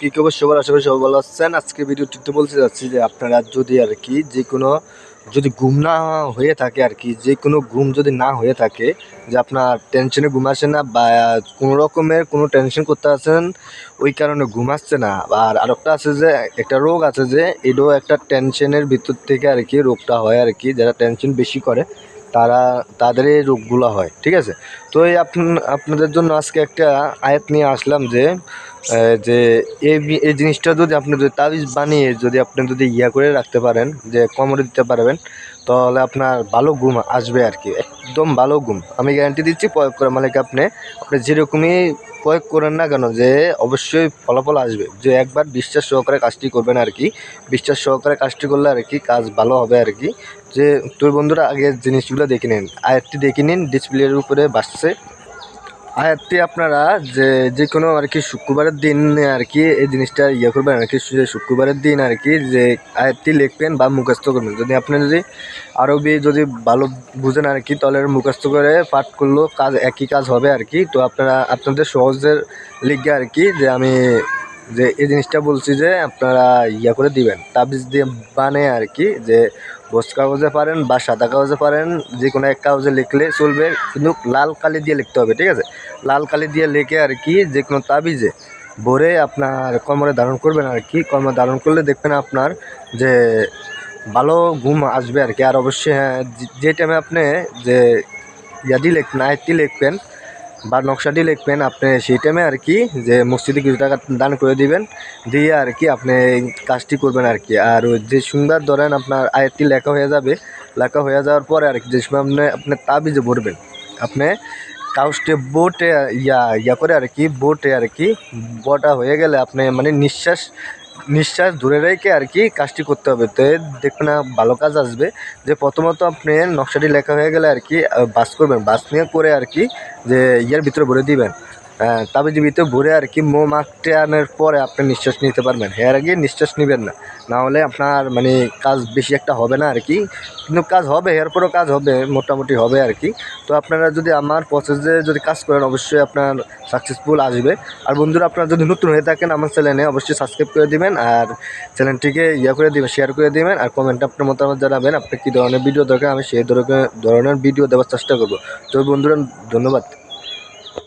কি খবর সবার আশা বলতে যে আপনারা যদি আর কি যে কোনো যদি ঘুম না হয়ে থাকে আর কি, যে কোনো যদি না হয়ে থাকে, যে আপনার না বা কোনো রকমের কোনো টেনশন করতে আছেন ওই কারণে ঘুম আসছে না। আর আছে যে, একটা রোগ আছে যে এটাও একটা টেনশনের ভিতর থেকে আর কি রোগটা হয় আর কি, যারা টেনশন বেশি করে, তারা, তাদের এই রোগগুলো হয়, ঠিক আছে? তো এই আপন- আপনাদের জন্য আজকে একটা আয়াত নিয়ে আসলাম যে যে এই জিনিসটা যদি আপনি যদি তাবিজ বানিয়ে যদি আপনি যদি ইয়া করে রাখতে পারেন, যে কমরে দিতে পারবেন, তাহলে আপনার ভালো ঘুম আসবে আর কি, একদম ভালো ঘুম। আমি গ্যারান্টি দিচ্ছি, প্রয়োগ করে মানে আপনি। আপনি যেরকমই প্রয়োগ করেন না কেন, যে অবশ্যই ফলাফল আসবে। যে একবার বিশ্বাস সহকারে কাজটি করবেন আর কি, বিশ্বাস সহকারে কাজটি করলে আর কি কাজ ভালো হবে আর কি। যে তোর বন্ধুরা, আগে জিনিসগুলো দেখে নিন। আয়াতটি দেখে নিন ডিসপ্লের উপরে বাসছে। আয়াতটি আপনারা যে যে কোনো আর কি শুক্রবারের দিন আর কি এই জিনিসটা ইয়ে করবেন আর কি শুক্রবারের দিন আর কি যে আয়াতটি লিখবেন বা মুখস্থ করবেন। যদি আপনি যদি আরবি যদি ভালো বুঝেন আর কি, তাহলে মুখস্থ করে পাঠ করলেও কাজ, একই কাজ হবে আর কি। তো আপনারা, আপনাদের সহজের লিখবে আর কি যে আমি যে এই জিনিসটা বলছি যে আপনারা ইয়া করে দিবেন, তাবিজ দিয়ে বানে আর কি, যে বস কাগজে পারেন বা সাদা কাগজে পারেন যে কোনো এক কাগজে লিখলে চলবে, কিন্তু লাল কালি দিয়ে লিখতে হবে, ঠিক আছে? লাল কালি দিয়ে লিখে আর কি যে কোনো তাবিজে ভরে আপনার কমরে ধারণ করবেন আর কি কমরে ধারণ করলে দেখবেন আপনার যে ভালো ঘুম আসবে আর কি, আর অবশ্যই হ্যাঁ যে- টাইমে আপনি যে ইয়াদি লিখবেন আয়টি লিখবেন বা নকশাটি লিখবেন, আপনি সেই টাইমে আর কি যে মসজিদে কিছু টাকা দান করে দিবেন, দিয়ে আর কি আপনি কাজটি করবেন আর কি। আর যে সুন্দর ধরেন আপনার আয়াতটি লেখা হয়ে যাবে, লেখা হয়ে যাওয়ার পরে আর কি যে সময় আপনি আপনি তাবিজে ভরবেন আপনি কাউস্টে বোটে, ইয়া ইয়া করে আর কি, বোটে আর কি বটা হয়ে গেলে আপনি মানে নিঃশ্বাস নিঃশ্বাস ধরে রেখে আর কি কাজটি করতে হবে। তো দেখবেন ভালো কাজ আসবে। যে প্রথমত আপনি নকশাটি লেখা হয়ে গেলে আর কি বাস করবেন। বাস নিয়ে করে আর কি যে ইয়ার ভিতরে ভরে দিবেন। তবে ভিতরে ভরে আর কি মো মাখতে আনার পরে আপনি নিঃশ্বাস নিতে পারবেন। এর আগে নিঃশ্বাস নেবেন না। না হলে আপনার মানে কাজ বেশি একটা হবে না আর কি। কিন্তু কাজ হবে, এরপরও কাজ হবে, মোটামুটি হবে আর কি। তো আপনারা যদি আমার প্রসেসে যদি কাজ করেন, অবশ্যই আপনার সাকসেসফুল আসবে। আর বন্ধুরা, আপনারা যদি নতুন হয়ে থাকেন আমার চ্যানেলে অবশ্যই সাবস্ক্রাইব করে দিবেন। আর চ্যানেলটিকে ইয়ে করে দিবেন শেয়ার করে দিবেন। আর কমেন্টে আপনার মতামত জানাবেন আপনি কী ধরনের ভিডিও দরকার, আমি সেই ধরনের ভিডিও দেওয়ার চেষ্টা করব। তো বন্ধুরা, ধন্যবাদ।